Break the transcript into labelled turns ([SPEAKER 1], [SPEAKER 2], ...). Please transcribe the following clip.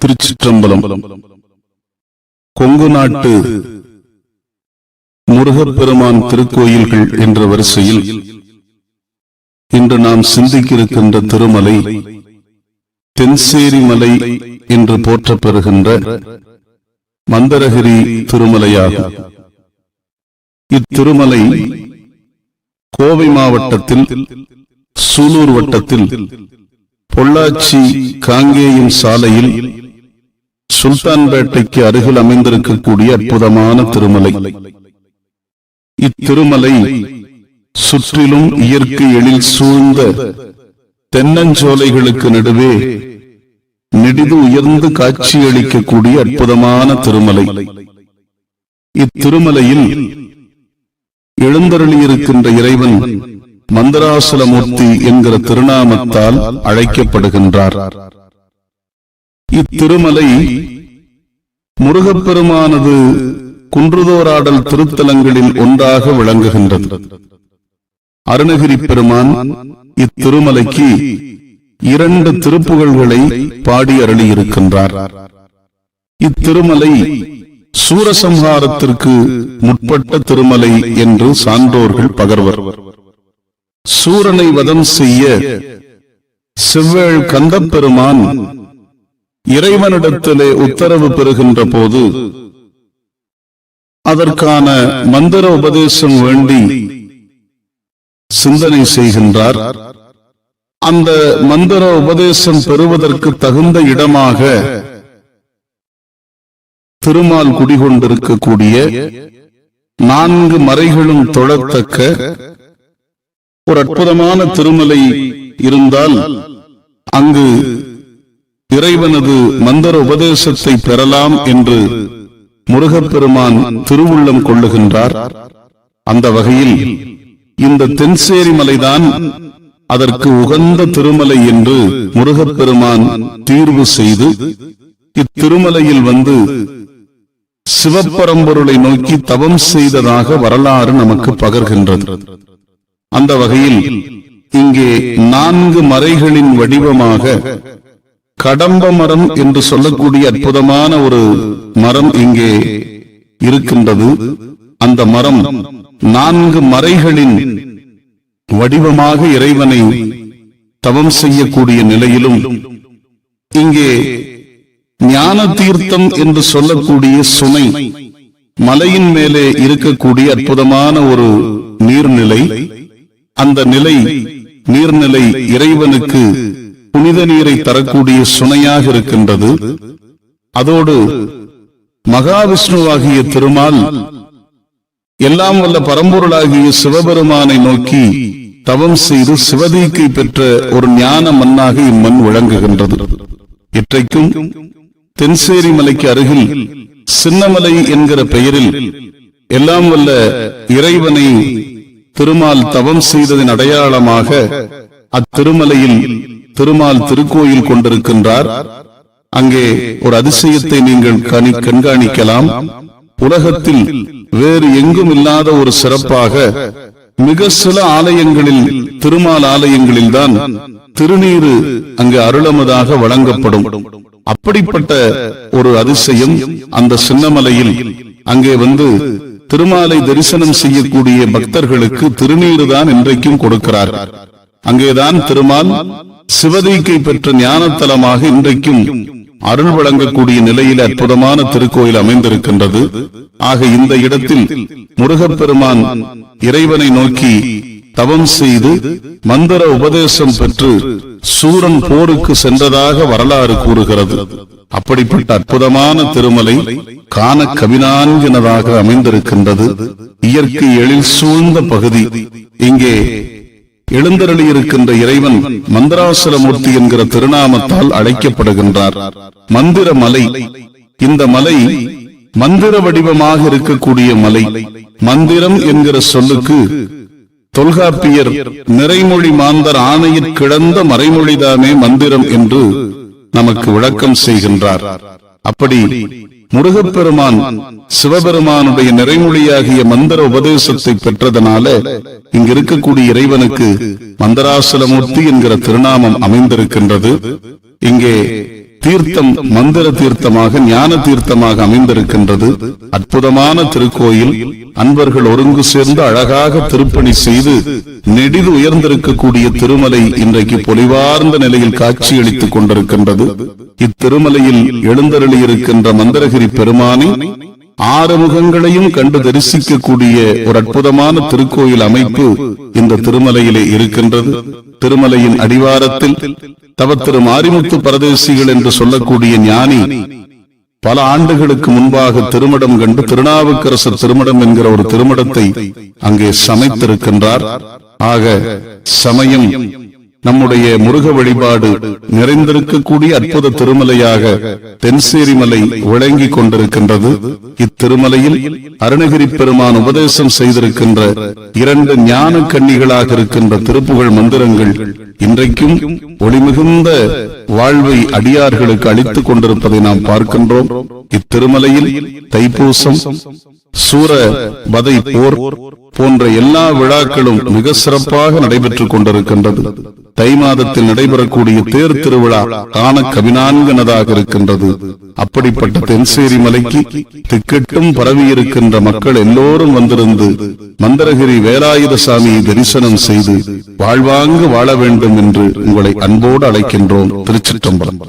[SPEAKER 1] திருச்சிற்றம்பலம். கொங்கு நாட்டு முருகப்பெருமான் திருக்கோயில்கள் என்ற வரிசையில் இன்று நாம் சிந்திக்கிருக்கின்ற திருமலை தென்சேரி மலை என்று போற்றப்பெறுகின்ற மந்தரகிரி திருமலையாகும். இத்திருமலை கோவை மாவட்டத்தில் சூலூர் வட்டத்தில் பொள்ளாச்சி காங்கேயம் சாலையில் சுல்தான்பேட்டைக்கு அருகில் அமைந்திருக்கக்கூடிய அற்புதமான திருமலை. இத்திருமலை சுற்றிலும் இயற்கை எழில் சூழ்ந்த தென்னஞ்சோலைகளுக்கு நடுவே நெடிது உயர்ந்து காட்சியளிக்கக்கூடிய அற்புதமான திருமலை. இத்திருமலையில் எழுந்தருளியிருக்கின்ற இறைவன் மந்தராசலமூர்த்தி என்கிற திருநாமத்தால் அழைக்கப்படுகின்றார். இத்திருமலை முருகப்பெருமானது குன்றுதோராடல் திருத்தலங்களில் ஒன்றாக விளங்குகின்றது. அருணகிரி பெருமான் இத்திருமலைக்கு இரண்டு திருப்புகழ்களை பாடி அருளியிருக்கின்றார். இத்திருமலை சூரசம்ஹாரத்திற்கு முற்பட்ட திருமலை என்று சான்றோர்கள் பகர்வர். சூரனை வதம் செய்ய செவ்வேள் கந்தப்பெருமான் இறைவனிடத்திலே உத்தரவு பெறுகின்ற போது அதற்கான மந்திர உபதேசம் வேண்டி சிந்தனை செய்கின்றார். அந்த மந்திர உபதேசம் பெறுவதற்கு தகுந்த இடமாக திருமால் குடிகொண்டிருக்கக்கூடிய நான்கு மறைகளும் தொழத்தக்க ஒரு அற்புதமான திருமலை இருந்தால் அங்கு இறைவனது மந்திர உபதேசத்தை பெறலாம் என்று முருகப்பெருமான் திருவுள்ளம் கொள்ளுகின்றார். அந்த வகையில் இந்த தென்சேரி மலைதான் அதற்கு உகந்த திருமலை என்று முருகப்பெருமான் தீர்வு செய்து இத்திருமலையில் வந்து சிவப்பரம்பொருளை நோக்கி தவம் செய்ததாக வரலாறு நமக்கு பகர்கின்றது. அந்த வகையில் இங்கே நான்கு மறைகளின் வடிவமாக கடம்ப மரம் என்று சொல்லக்கூடிய அற்புதமான ஒரு மரம் இங்கே இருக்கின்றது. அந்த மரம் நான்கு மறைகளின் வடிவமாக இறைவனை தவம் செய்யக்கூடிய நிலையிலும் இங்கே ஞான தீர்த்தம் என்று சொல்லக்கூடிய சுனை மலையின் மேலே இருக்கக்கூடிய அற்புதமான ஒரு நீர்நிலை. அந்த நிலை நீர்நிலை இறைவனுக்கு புனித நீரை தரக்கூடிய சுனையாக இருக்கின்றது. அதோடு மகாவிஷ்ணுவாகிய திருமால் எல்லாம் வல்ல பரம்பொருளாகிய சிவபெருமானை நோக்கி தவம் செய்து சிவதீக்கை பெற்ற ஒரு ஞான மண்ணாக இம்மண் விளங்குகின்றது. இற்றைக்கும் தென்சேரி மலைக்கு அருகில் சின்னமலை என்கிற பெயரில் எல்லாம் வல்ல இறைவனை திருமால் தவம் செய்ததின் அடையாளமாக அத்திருமலையில் திருமால் திருக்கோயில் கொண்டிருக்கின்றார். அங்கே ஒரு அதிசயத்தை நீங்கள் கணி கண்காணிக்கலாம். உலகத்தில் வேறு எங்கும் இல்லாத ஒரு சிறப்பாக மிக சில ஆலயங்களில் திருமால் ஆலயங்களில் தான் திருநீரு அங்கு அருளமதாக வழங்கப்படும். அப்படிப்பட்ட ஒரு அதிசயம் அந்த சின்னமலையில் அங்கே வந்து திருமாலை தரிசனம் செய்யக்கூடிய பக்தர்களுக்கு திருநீரு தான் இன்றைக்கும் கொடுக்கிறார். அங்கேதான் திருமால் சிவதீக்கை பெற்ற ஞானத்தலமாக இன்றைக்கும் அருள் வழங்கக்கூடிய நிலையில் அற்புதமான திருக்கோயில் அமைந்திருக்கின்றது. ஆக இந்த இடத்தில் முருகப்பெருமான் இறைவனை நோக்கி தவம் செய்து மந்திர உபதேசம் பெற்று சூரன் போருக்கு சென்றதாக வரலாறு கூறுகிறது. அப்படிப்பட்ட அற்புதமான திருமலை காண கவினான்கினதாக அமைந்திருக்கின்றது. இயற்கை எழில் சூழ்ந்த பகுதி. இங்கே எழுந்தருளி இருக்கின்ற இறைவன் மந்திராசுரமூர்த்தி என்கிற திருநாமத்தால் அழைக்கப்படுகின்றார். மந்திர மலை இந்த மலை மந்திர வடிவமாக இருக்கக்கூடிய மலை. மந்திரம் என்கிற சொல்லுக்கு தொல்காப்பியர் நிறைமொழி மாந்தர் ஆணையில் கிடந்த மறைமொழிதானே மந்திரம் என்று நமக்கு விளக்கம் செய்கின்றார். அப்படி முருகப்பெருமான் சிவபெருமானுடைய நிறைமொழியாகிய மந்திர உபதேசத்தை பெற்றதனால இங்க இருக்கக்கூடிய இறைவனுக்கு மந்தராசலமூர்த்தி என்கிற திருநாமம் அமைந்திருக்கின்றது. இங்கே தீர்த்தம் மந்திர தீர்த்தமாக ஞான தீர்த்தமாக அமைந்திருக்கின்றது. அற்புதமான திருக்கோயில் அன்பர்கள் ஒருங்கு சேர்ந்து அழகாக திருப்பணி செய்து நெடிது உயர்ந்திருக்கக்கூடிய திருமலை இன்றைக்கு பொலிவார்ந்த நிலையில் காட்சியளித்துக் கொண்டிருக்கின்றது. இத்திருமலையில் எழுந்தருளியிருக்கின்ற மந்திரகிரி பெருமானை ஆறு முகங்களையும் கண்டு தரிசிக்கக்கூடிய ஒரு அற்புதமான திருக்கோயில் அமைப்பு இந்த திருமலையிலே இருக்கின்றது. திருமலையின் அடிவாரத்தில் தவத்திரு மாரிமுத்து பரதேசிகள் என்று சொல்லக்கூடிய ஞானி பல ஆண்டுகளுக்கு முன்பாக திருமடம் கண்டு திருநாவுக்கரசர் திருமடம் என்கிற ஒரு திருமடத்தை அங்கே சமைத்திருக்கின்றார். ஆக சமயம் நம்முடைய முருக வழிபாடு நிறைந்திருக்கக்கூடிய அற்புத திருமலையாக தென்சேரி மலை விளங்கிக் கொண்டிருக்கின்றது. இத்திருமலையில் அருணகிரி பெருமான் உபதேசம் செய்திருக்கின்ற இரண்டு ஞான கன்னிகளாக இருக்கின்ற திருப்புகழ் மந்திரங்கள் இன்றைக்கும் ஒளிமிகுந்த வாழ்வை அடியார்களுக்கு அளித்துக் கொண்டிருப்பதை நாம் பார்க்கின்றோம். இத்திருமலையில் தைப்பூசம் சூர பதை போர் போன்ற எல்லா விழாக்களும் மிக சிறப்பாக நடைபெற்றுக் கொண்டிருக்கின்றது. தை மாதத்தில் நடைபெறக்கூடிய தேர் திருவிழா காண கவினான்கனதாக இருக்கின்றது. அப்படிப்பட்ட தென்சேரி மலைக்கு திக்கெட்டும் பரவி இருக்கின்ற மக்கள் எல்லோரும் வந்திருந்து மந்திரகிரி வேலாயுத சாமியை தரிசனம் செய்து வாழ்வாங்கு வாழ வேண்டும் என்று உங்களை அன்போடு அழைக்கின்றோம். திருச்சிற்றம்பலம்.